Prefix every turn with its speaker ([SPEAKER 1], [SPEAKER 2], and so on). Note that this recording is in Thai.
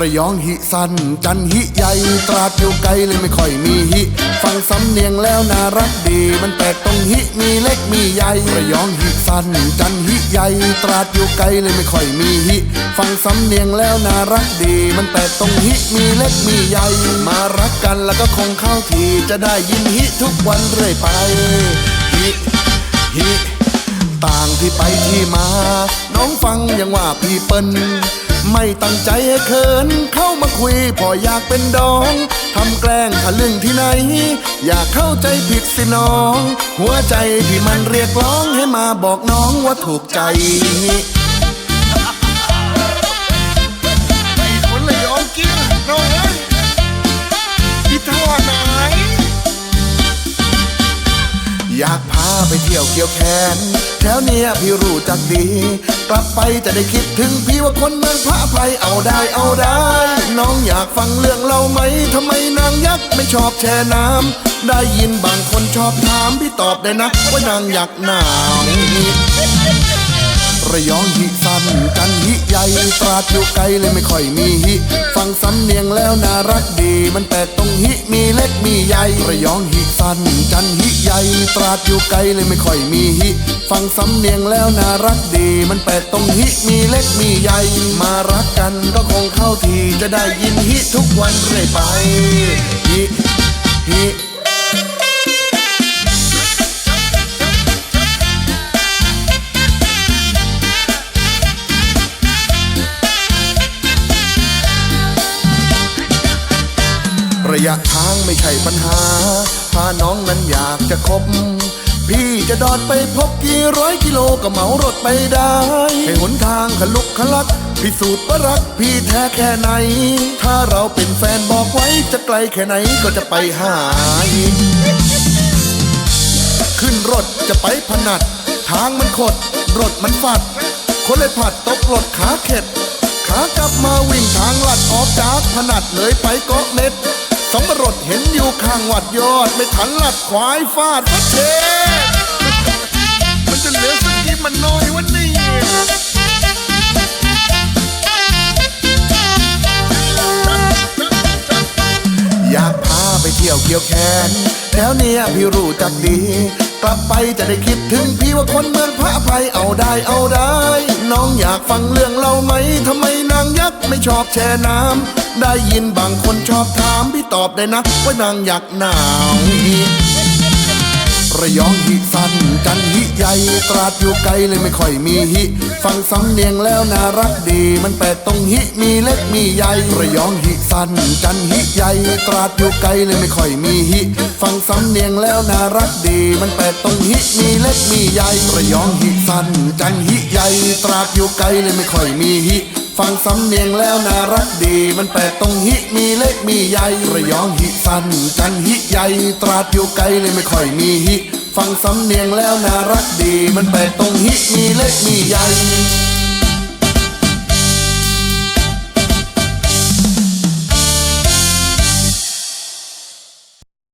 [SPEAKER 1] ระยองหิสันจันหิใหญ่ตราดอยู่ไกลเลยไม่ค่อยมีหิ ฟังสำเนียงแล้วน่ารักดี มันแปลกตรงหิมีเล็กมีใหญ่ระยองหิสันจันหิใหญ่ตราดอยู่ไกลเลยไม่ค่อยมีหิ ฟังสำเนียงแล้วน่ารักดี มันแปลกตรงหิมีเล็กมีใหญ่มารักกันแล้วก็คงเข้าทีจะได้ยินหิทุกวันเรื่อยไปหิหิต่างที่ไปที่มา น้องฟังยังว่าพี่เปิ้น ไม่ตั้งใจให้เขิน เข้ามาคุยพออยากเป็นดองทำแกล้งทะลึ่งที่ไหน อยากเข้าใจผิดสิน้อง หัวใจที่มันเรียกร้องให้มาบอกน้องว่าถูกใจ
[SPEAKER 2] อยา
[SPEAKER 1] กพาไปเที่ยวเกี่ยวแขนแถวเนี้ยพี่รู้จักดี กลับไปจะได้คิดถึงพี่ว่าคนเมืองพระภัยเอาได้เอาได้ น้องอยากฟังเรื่องเราไหมทำไมนางยักษ์ไม่ชอบแช่น้ำได้ยินบางคนชอบถามพี่ตอบได้นะว่านางยักษ์หนาวระยองหิส นจันหิใหญ่ตราดอยู่ไกลเลยไม่ค่อยมีหิฟังสำเนียงแล้วน่ารักดี มันแปลกตรงหิมีเล็กมีใหญ่ระยองหิสันจันหิใหญ่ตราดอยู่ไกลเลยไม่ค่อยมีหิฟังสำเนียงแล้วน่ารักดี มันแปลกตรงหิมีเล็กมีใหญ่มารักกันก็คงเข้าทีจะได้ยินหิทุกวันเรื่อยไปหิหิ ระยะทางไม่ใช่ปัญหาถ้าน้องนั้นอยากจะคบ พี่จะดอดไปพบกี่ร้อยกิโลก็เหมารถไปได้ ให้หนทางขลุกขลัก พิสูจน์ว่ารักพี่แท้แค่ไหน ถ้าเราเป็นแฟนบอกไว้จะไกลแค่ไหนก็จะไปหาขึ้นรถจะไปพนัด ทางมันขด รถมันฟัด คนเลยผัดตกรถขาเข็ด ขากลับมาวิ่งทางลัดออกจากพนัดเลยไปเกาะเม็ด สมรถเห็นอยู่ข้างวัดยอด ไม่ทันลัดควายฟาดพระเช
[SPEAKER 2] มันจะเหลือสักกี่มันน้อยวะเนี่
[SPEAKER 1] อยากพาไปเที่ยวเกี่ยวแขนแถวเนี้ยพี่รู้จักดี กลับไปจะได้คิดถึงพี่ว่าคนเมืองพระอภัยเอาได้เอาได้ น้องอยากฟังเรื่องเราไหม ชอบแช่น้ำ ได้ยินบางคนชอบถาม พี่ตอบได้นะ ว่านางอยักหนาวระยองหิสันจันหิใหญ่ตราดอยู่ไกลเลยไม่ค่อยมีหิ ฟังสำเนียงแล้วน่ารักดี มันแปลกตรงหิมีเล็กมีใหญ่ ระยองหิสันจันหิใหญ่ตราดอยู่ไกลเลยไม่ค่อยมีหิ ฟังสำเนียงแล้วน่ารักดี มันแปลกตรงหิมีเล็กมีใหญ่ ระยองหิสันจันหิใหญ่ตราดอยู่ไกลเลยไม่ค่อยมีหิ ฟังสำเนียงแล้วน่ารักดี มันแปลกตรงฮิมีเล็กมีใหญ่ระยองฮิสันจันฮิใหญ่ตราดอยู่ไกลเลยไม่ค่อยมีฮิ ฟังสำเนียงแล้วน่ารักดี มันแปลกตรงฮิมีเล็กมีใหญ่